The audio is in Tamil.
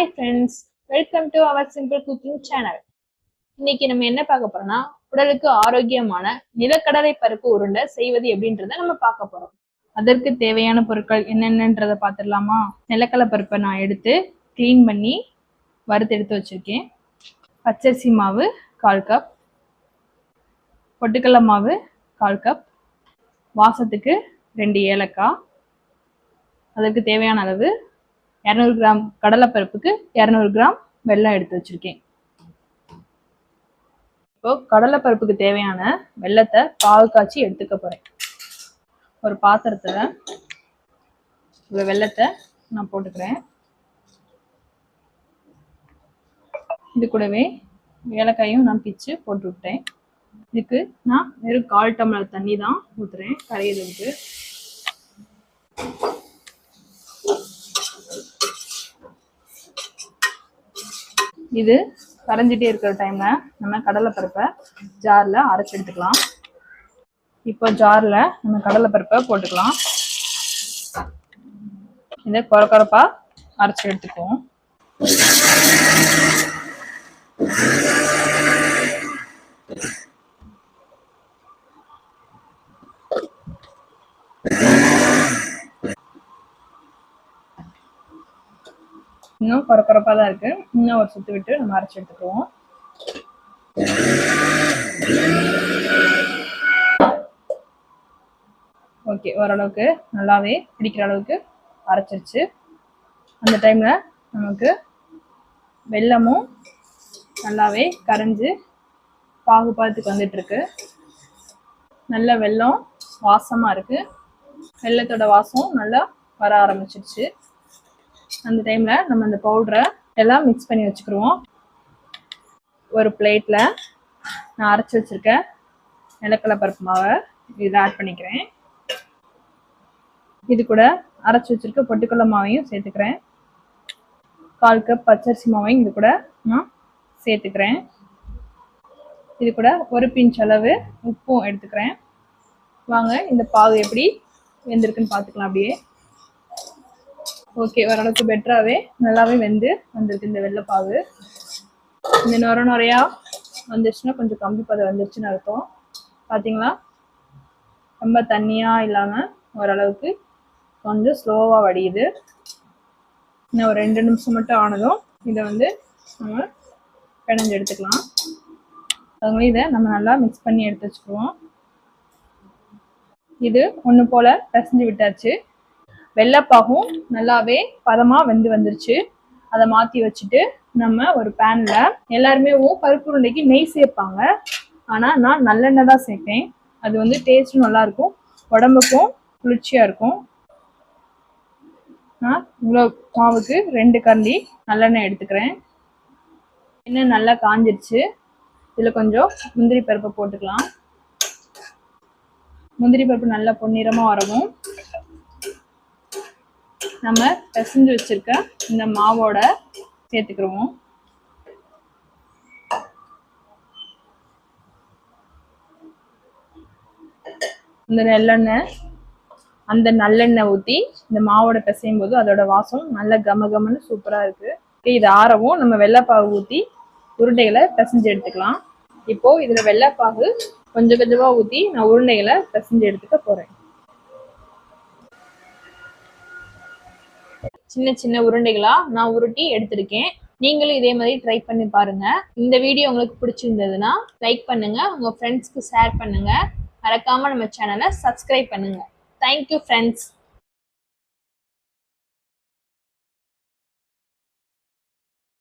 Hi friends welcome to our simple cooking channel இன்னைக்கு நம்ம என்ன பார்க்க போறோம்னா உடலுக்கு ஆரோக்கியமான நிலக்கடலை பருப்பு உருண்டை செய்வது எப்படின்றத நம்ம பார்க்க போறோம். அதற்கு தேவையான பொருட்கள் என்னென்னன்றதை பார்த்துடலாமா? நிலக்கடலை பருப்பை நான் எடுத்து க்ளீன் பண்ணி வறுத்து எடுத்து வச்சிருக்கேன். பச்சரிசி மாவு கால் கப் பொட்டுக்கடலை மாவு கால் கப் வாசத்துக்கு ரெண்டு ஏலக்காய் அதற்கு தேவையான அளவு இரநூறு கிராம் கடலைப்பருப்புக்கு இரநூறு கிராம் வெல்லம் எடுத்து வச்சிருக்கேன். இப்போ கடலைப்பருப்புக்கு தேவையான வெல்லத்தை பால் காய்ச்சி எடுத்துக்க போகிறேன் ஒரு பாத்திரத்தில் இவ்வளோ வெல்லத்தை நான் போட்டுக்கிறேன். இது கூடவே ஏலக்காயும் நான் பிச்சு போட்டு விட்டேன் இதுக்கு நான் வெறும் கால் டம்ளர் தண்ணி தான் ஊற்றுறேன் கரையிறதுக்கு. இது கரைஞ்சிட்டே இருக்கிற டைம்ல நம்ம கடலைப்பருப்பை ஜார்ல அரைச்சு எடுத்துக்கலாம். இப்போ ஜார்ல நம்ம கடலைப்பருப்பை போட்டுக்கலாம். இதை குறை குறைப்பா அரைச்சு எடுத்துக்குவோம். இன்னும் குறை குறைப்பா தான் இருக்கு. இன்னும் ஒரு சுத்து விட்டு நம்ம அரைச்சு எடுத்துக்குவோம். ஓகே ஓரளவுக்கு நல்லாவே பிடிக்கிற அளவுக்கு அரைச்சிருச்சு. அந்த டைம்ல நமக்கு வெல்லமும் நல்லாவே கரைஞ்சு பாகுபாத்துக்கு வந்துட்டு இருக்கு. நல்ல வெள்ளம் வாசமா இருக்கு. வெள்ளத்தோட வாசம் நல்லா வர ஆரம்பிச்சிருச்சு. அந்த டைமில் நம்ம அந்த பவுடரை எல்லாம் மிக்ஸ் பண்ணி வச்சுக்கிடுவோம் ஒரு பிளேட்டில் நான் அரைச்சி வச்சிருக்க நிலக்கடலை பருப்பு மாவை. இதில் ஆட் பண்ணிக்கிறேன். இது கூட அரைச்சி வச்சுருக்க பொட்டுக்கடலை மாவையும் சேர்த்துக்கிறேன். கால் கப் பச்சரிசி மாவையும் இது கூட நான் சேர்த்துக்கிறேன். இது கூட ஒரு பிஞ்ச் அளவு உப்பும் எடுத்துக்கிறேன். வாங்க இந்த பாகு எப்படி வெந்திருக்குன்னு பார்த்துக்கலாம் அப்படியே. ஓகே ஓரளவுக்கு பெட்டராகவே நல்லாவே வெந்து வந்திருக்கு இந்த வெள்ளைப்பாவு இந்த நுர நுறையா வந்துருச்சுன்னா கொஞ்சம் கம்பி பதம் வந்துருச்சுன்னு அர்த்தம். பார்த்தீங்களா ரொம்ப தண்ணியாக இல்லாமல் ஓரளவுக்கு கொஞ்சம் ஸ்லோவாக வடியுது. இன்னும் ஒரு ரெண்டு நிமிஷம் மட்டும் ஆனதும் இதை வந்து நம்ம பிணைஞ்சு எடுத்துக்கலாம். அதுங்களும் இதை நம்ம நல்லா மிக்ஸ் பண்ணி எடுத்து வச்சுக்குவோம். இது ஒன்று போல் பிசைஞ்சு விட்டாச்சு. வெள்ளைப்பாகும் நல்லாவே பதமாக வெந்து வந்துருச்சு. அதை மாற்றி வச்சுட்டு நம்ம ஒரு பேனில் எல்லாருமே பருப்பு உருண்டைக்கு நெய் சேர்ப்பாங்க. ஆனால் நான் நல்லெண்ணெய் தான் சேர்ப்பேன். அது வந்து டேஸ்ட்டும் நல்லாயிருக்கும் உடம்புக்கும் குளிர்ச்சியாக இருக்கும். நான் இவ்வளோ மாவுக்கு ரெண்டு கரண்டி நல்லெண்ணெய் எடுத்துக்கிறேன். எண்ணெய் நல்லா காஞ்சிருச்சு. இதில் கொஞ்சம் முந்திரி பருப்பை போட்டுக்கலாம். முந்திரி பருப்பு நல்லா பொன்னிறமாக வரவும். நம்ம பிசைஞ்சு வச்சிருக்க இந்த மாவோட சேர்த்துக்கிறோம் இந்த நல்லெண்ணெய் அந்த நல்லெண்ணெய் ஊற்றி இந்த மாவோட பிசையும் போது அதோட வாசம் நல்ல கம கமன்னு சூப்பராக இருக்கு. இது ஆறவும் நம்ம வெள்ளைப்பாகு ஊற்றி உருண்டைகளை பிசைஞ்சு எடுத்துக்கலாம். இப்போது இதில் வெள்ளைப்பாகு கொஞ்சம் கொஞ்சமாக ஊற்றி நான் உருண்டைகளை பிசைஞ்சு எடுத்துக்க போகிறேன் சின்ன சின்ன உருண்டைகளா நான் உருட்டி எடுத்திருக்கேன். நீங்களும் இதே மாதிரி ட்ரை பண்ணி பாருங்க. இந்த வீடியோ உங்களுக்கு பிடிச்சிருந்ததுன்னா லைக் பண்ணுங்க. உங்க ஃப்ரெண்ட்ஸ்க்கு ஷேர் பண்ணுங்க. மறக்காம நம்ம சேனலை சப்ஸ்கிரைப் பண்ணுங்க. Thank you friends